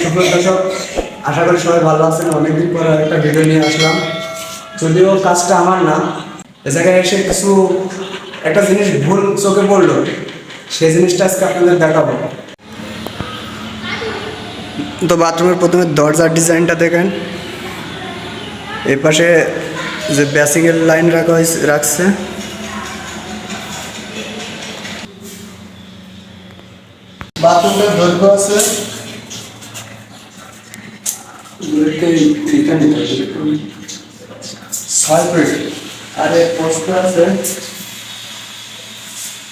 সুপ্রিয় দর্শক, আশা করি সবাই ভালো আছেন। অনেকদিন পর একটা ভিডিও নিয়ে আসলাম। যদিও কাজটা আমার না, এ জায়গায় এসে কিছু, একটা জিনিস ভুল চোখে পড়ল। সেই জিনিসটা আজকে আপনাদের দেখাবো। তো বাথরুমের প্রথমে দরজার ডিজাইনটা দেখেন। এর পাশে যে বেসিংয়ের লাইন রাখা হয়েছে, রাখছে। বাথরুমের দৈর্ঘ্য আছে। ছয় ফিট আর এর পোস্ট আছে,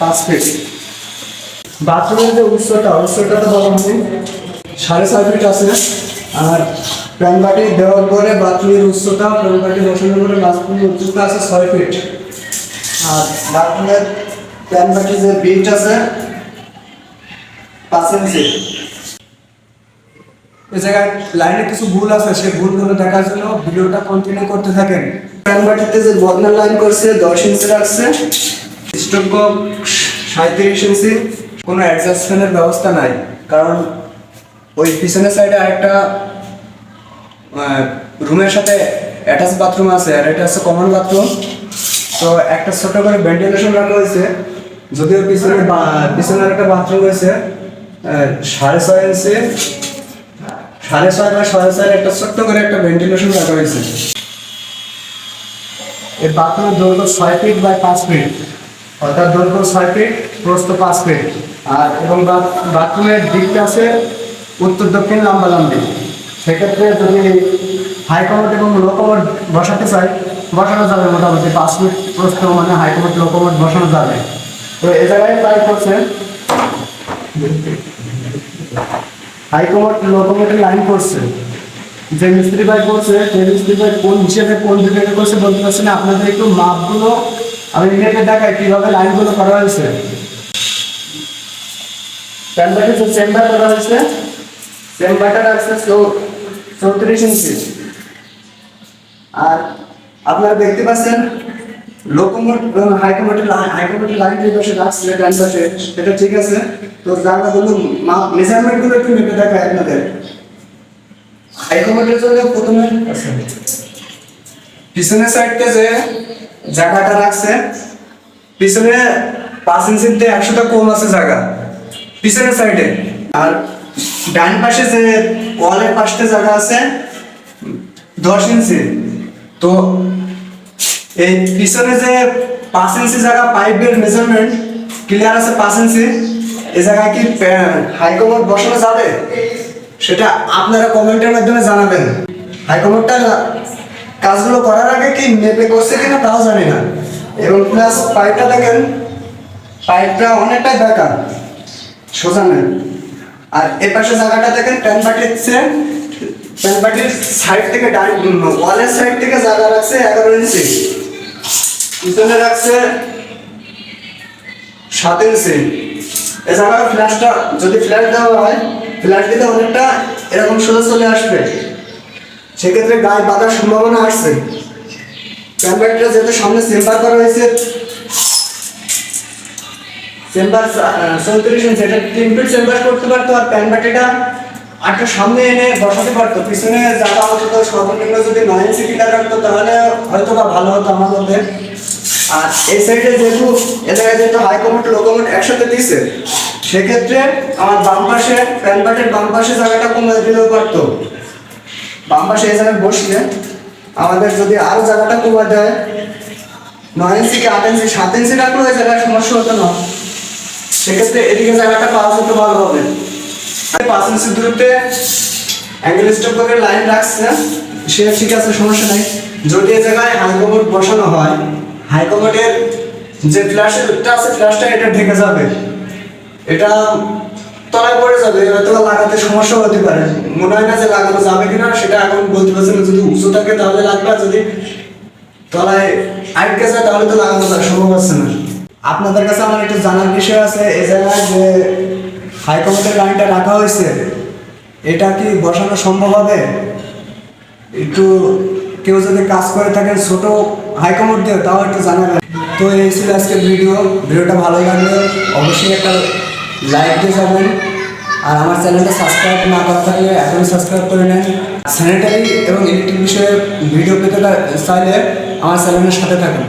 পাঁচ ফিট বাথরুমের যে উৎসটা উৎসটা তো বলা হয়নি সাড়ে ছয় ফিট আছে। আর প্যান বাটি দেওয়ার পরে বাথরুমের উচ্চতা প্যান বাটি বসানোর পরে বাথরুমের উচ্চতা আছে ছয় ফিট আর বাথরুমের প্যান বাটি যে বিট আছে, পাঁচ ইঞ্চি এই জায়গায় লাইনে কিছু ভুল আছে সেই ভুলগুলো দেখার জন্য ভিডিওটা কন্টিনিউ করতে থাকেন। প্যান যে বদনার লাইন করছে দশ ইঞ্চি রাখছে স্টোভ সাঁত্রিশ ইঞ্চি কোনো অ্যাডজাস্ট ফ্যানের ব্যবস্থা নাই। কারণ ওই পিছনের সাইডে আরেকটা রুমের সাথে অ্যাটাচ বাথরুম আছে আর এটা হচ্ছে কমন বাথরুম তো একটা ছোট করে ভেন্টিলেশন রাখা হয়েছে। যদিও পিছনে পিছনের একটা বাথরুম রয়েছে সাড়ে ছয় ইঞ্চি সাড়ে ছয় বা সাড়ে ছয় একটা ছোট্ট করে একটা ভেন্টিলেশন রাখা হয়েছে। এই বাথরুমের দৈর্ঘ্য ছয় ফিট বাই পাঁচ ফিট অর্থাৎ দৈর্ঘ্য ছয় ফিট প্রস্থ পাঁচ ফিট আর এবং বাথরুমের দিকটা আছে উত্তর দক্ষিণ লম্বা লম্বি সেক্ষেত্রে যদি হাই কমোড এবং লো কমোড বসাতে চাই, বসানো যাবে মোটামুটি পাঁচ ফিট প্রস্থ মানে হাই কমোড লো কমোড বসানো যাবে। তো এ জায়গায় প্রায় করছে হাই কমোড লো কমোডের লাইন করছে। যে মিস্ত্রি ভাই করছে, সেই মিস্ত্রি ভাই কোন হিসেবে কোন বিভাগে করছে বলতে পারছি না। আপনাদের একটু মাপগুলো আমি নেটে দেখাই কীভাবে লাইনগুলো করা হয়েছে। প্যান্ডাকে যে চেম্বার করা হয়েছে। চেম্বারটা রাখছে চৌত্রিশ ইঞ্চি। আর আপনারা দেখতে পাচ্ছেন পিছনে পাঁচ ইঞ্চিতে একশোটা কম আছে জায়গা। পিছনের সাইডে। আর ডান পাশে যে ওয়ালের পাশে জায়গা আছে, দশ ইঞ্চি। তো এই পিছনে যে পাঁচ ইঞ্চি জায়গা পাইপের মেজারমেন্ট ক্লিয়ার আছে পাঁচ ইঞ্চি এই জায়গায় কি হাইকোমোট বসানো যাবে? সেটা আপনারা কমেন্টের মাধ্যমে জানাবেন। হাইকোমোটটা কাজগুলো করার আগে কি মেপে করছে কিনা তাও জানি না। এবং প্লাস পাইপটা দেখেন পাইপটা অনেকটাই বেকার। সোজা নেই আর এ পাশে জায়গাটা দেখেন প্যান পাটির চেয়ে প্যান পাটির সাইড থেকে ডান ওয়ালের সাইড থেকে জায়গা রাখছে এগারো ইঞ্চি পিছনে রাখছে সাত ইঞ্চি এছাড়া ফ্ল্যাশটা, যদি ফ্ল্যাশ দেওয়া হয়, ফ্ল্যাশ দিলে অনেকটা এরকম সোজা চলে আসবে। সেক্ষেত্রে গায়ে বাঁধার সম্ভাবনা আসছে। প্যানব্যাগটা যেহেতু সামনে চেম্বার করা হয়েছে চেম্বার চৌত্রিশ ইঞ্চি, এটা তিন ফিট চেম্বার করতে পারতো আর প্যান ব্যাটারিটা আটটা সামনে এনে বসাতে পারতো। পিছনে জায়গা অন্তত সর্বনিম্ন যদি নয় ইঞ্চি কিলার রাখতো, তাহলে হয়তো বা ভালো হতো মধ্যে। আর এই সাইডে যেহেতু এ জায়গায় যেহেতু হাই কমোট একসাথে দিয়েছে সেক্ষেত্রে আমার বাম পাশে ব্যাটের বাম পাশে জায়গাটা কমে দিলেও পারতো। বাম পাশে এই জায়গায় বসলে আমাদের যদি আরও জায়গাটা কমে দেয়, নয় ইঞ্চি কি আট ইঞ্চি সাত ইঞ্চি রাখলেও এই জায়গায় সমস্যা হতো না। সেক্ষেত্রে এদিকে জায়গাটা পাওয়া যেতে ভালো হবে। আর পাঁচ ইঞ্চি দূরত্বে অ্যাঙ্গেল স্টপ করে লাইন রাখছে সে ঠিক আছে, সমস্যা নাই। যদি এই জায়গায় হাইকোমোড বসানো হয় হাইকোমোডের যে ফ্ল্যাশের ফ্ল্যাশটা আছে ফ্ল্যাশটা এটা ঢেকে যাবে। এটা তলায় পড়ে যাবে হয়তো লাগাতে সমস্যা হতে পারে। মনে হয় না যে লাগানো যাবে কিনা, সেটা এখন বলতে পারছি না। যদি উঁচু থাকে তাহলে লাগবে যদি তলায় আটকে যায় তাহলে তো লাগানো যায়, সম্ভব হচ্ছে না। আপনাদের কাছে আমার একটু জানার বিষয় আছে এই জায়গায় যে হাইকোর্টের লাইনটা রাখা হয়েছে, এটা কি বসানো সম্ভব হবে? একটু কেউ যদি কাজ করে থাকেন, ছোট হাইকমোড দিয়ে তাও একটু জানাবেন তো এই ছিল আজকের ভিডিও। ভিডিওটা ভালো লাগলে, অবশ্যই একটা লাইক দিয়ে যাবেন। আর আমার চ্যানেলটা সাবস্ক্রাইব না করা থাকলে এখনই সাবস্ক্রাইব করে নেন। স্যানিটারি এবং ইলেকট্রিক বিষয়ে ভিডিও পেতে চাইলে আমার চ্যানেলের সাথে থাকুন।